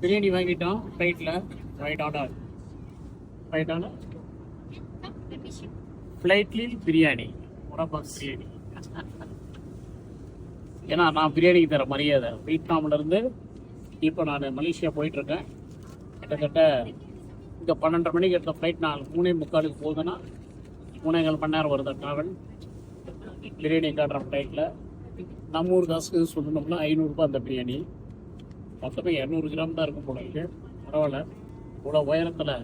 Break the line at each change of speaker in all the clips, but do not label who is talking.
பிரியாணி வாங்கிட்டோம் ஃப்ளைட்டில் right order right order ஃப்ளைட்லில் பிரியாணி. உடம்பாக் பிரியாணி. ஏன்னா நான் பிரியாணிக்கு தர மரியாதை. வியட்நாம்லேருந்து இப்போ நான் மலேசியா போயிட்டுருக்கேன். கிட்டத்தட்ட இங்கே பன்னெண்டரை மணிக்கு எடுத்த ஃப்ளைட் நான் மூணே முக்காலுக்கு போகுதுன்னா மூணேகால் மணி நேரம் வருது ட்ராவல் பிரியாணி காட்டுற ஃப்ளைட்டில் நம்ம ஊர் காசுக்கு சொல்லணும்னா ஐநூறுரூபா அந்த பிரியாணி. மொத்தமே இரநூறு கிராம் தான் இருக்கும் போல பரவாயில்ல. இவ்வளோ உயரத்தில்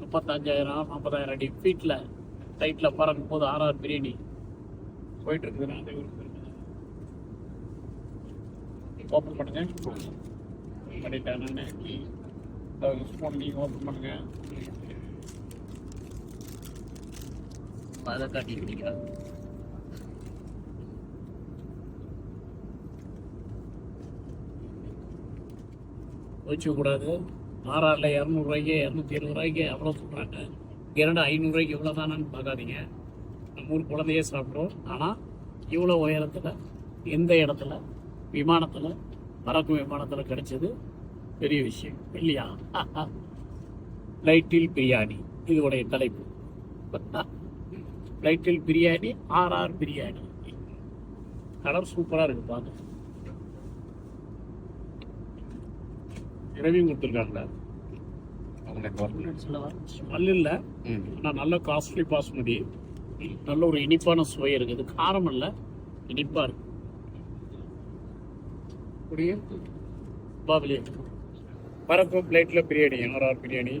முப்பத்தஞ்சாயிரம் நாற்பதாயிரம் அடி ஃபீட்டில் டைட்டில் பறக்கும் போது ஆறாறு பிரியாணி போயிட்டு இருக்குதுன்னா ஒரு ஓப்பன் பண்ணுங்க. பண்ணிட்டேன் நான். ஸ்பூன் நீங்கள் ஓப்பன் பண்ணுங்க. அதை காட்டி பிடிக்கிறேன் வச்சுக்கூடாது ஆறாரில் இரநூறுவாய்க்கு இரநூத்தி எழுபது ரூபாய்க்கு எவ்வளோ சொல்கிறாங்க இரண்டு ஐநூறுரூவாய்க்கு இவ்வளோ தானான்னு பார்க்காதீங்க. நம்ம ஊர் குழந்தையே சாப்பிட்றோம். ஆனால் இவ்வளோ உயரத்தில் எந்த இடத்துல விமானத்தில் பறக்கும் விமானத்தில் கிடைச்சது பெரிய விஷயம். இல்லையா? லைட்டில் பிரியாணி இதோடைய தலைப்பு. லைட்டில் பிரியாணி ஆர்ஆர் பிரியாணி கலர் சூப்பராக இருக்குது பார்க்க கிரவியும் கொடுத்துருக்காங்களே ஸ்மெல் இல்லை ஆனால் நல்ல காஸ்ட்லி பாஸ்மதி நல்ல ஒரு இனிப்பான சுவை இருக்குது காரம் இல்லை இனிப்பாக இருக்கு. அப்படியே பாபிலி பறக்கும் பிளேட்டில் பிரியாணி ஆர்ஆர் பிரியாணி.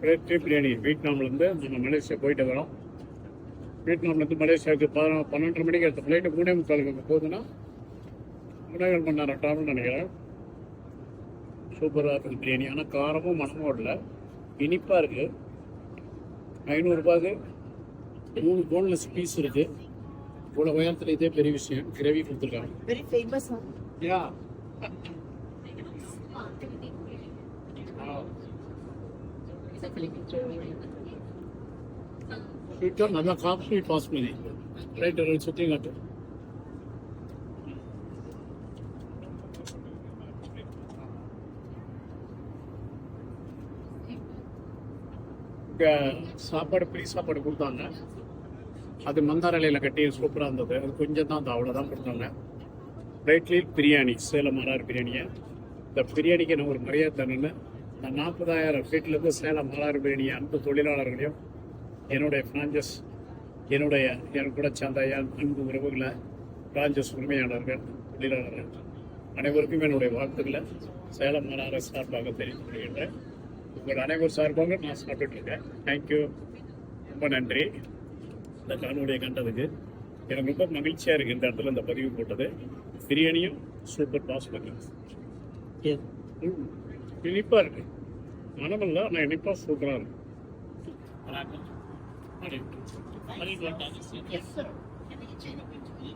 பிளேட்டு பிரியாணி. வியட்நாம்லேருந்து நம்ம மலேசியா போயிட்டு வரோம். வியட்நாம்லேருந்து மலேசியாவுக்கு பதினொன்று பன்னெண்டரை மணிக்கு எடுத்த ஃப்ளைட்டு மூணே முக்காலுக்கு போகுதுன்னா மூணேகால் மணி நேரம் ட்ராவல் நினைக்கிறேன். சூப்பராக இருக்குது பிரியாணி. ஆனால் காரமும் மனமும் இல்லை இனிப்பாக இருக்குது ஐநூறுரூபாக்கு மூணு போன்லெஸ் பீஸ் இருக்குது இவ்வளோ உயரத்தில் இதே பெரிய விஷயம். கிரேவி கொடுத்துருக்காங்க.
Very famous one.
யா? நல்லா காஸ்ட்லி பாஸ்மதி ரைட் ரைட் சுற்றி காட்டு. இங்கே சாப்பாடு ஃப்ரீ சாப்பாடு கொடுத்தாங்க. அது மந்தாரலையில் கட்டி சூப்பராக இருந்தது. அது கொஞ்சம் தான் அந்த அவ்வளோதான் கொடுத்தாங்க. ரைட்லி பிரியாணி சேலம் மாறார் பிரியாணியை. இந்த பிரியாணிக்கு நான் ஒரு மரியாதை தரணுன்னு இந்த நாற்பதாயிரம் ஃபீட்லேருந்து சேலம் மரார் பிரியாணி அன்பு தொழிலாளர்களையும் என்னுடைய பிராஞ்சஸ் என்னுடைய என் கூட சேர்ந்த என் அன்பு உறவுகளை பிராஞ்சஸ் உரிமையாளர்கள் தொழிலாளர்கள் அனைவருக்கும் என்னுடைய வாழ்த்துக்களை சேலம் மரார சார்பாக தெரிவித்துக் கொள்கின்றேன். உங்கள் அனைவர் சார்பாக நான் சாப்பிட்டுட்டு இருக்கேன் தேங்க்யூ ரொம்ப நன்றி. இந்த காணொலியை கண்டதுக்கு எனக்கு ரொம்ப மகிழ்ச்சியாக இருக்குது இந்த இடத்துல இந்த பதிவு போட்டது. பிரியாணியும் சூப்பர் பாஸ்மதி ம், இனிப்பா இருக்கு. மனமில்ல ஆனால் இனிப்பா சூப்பராக இருக்கு.
Yes, sir. Can interview?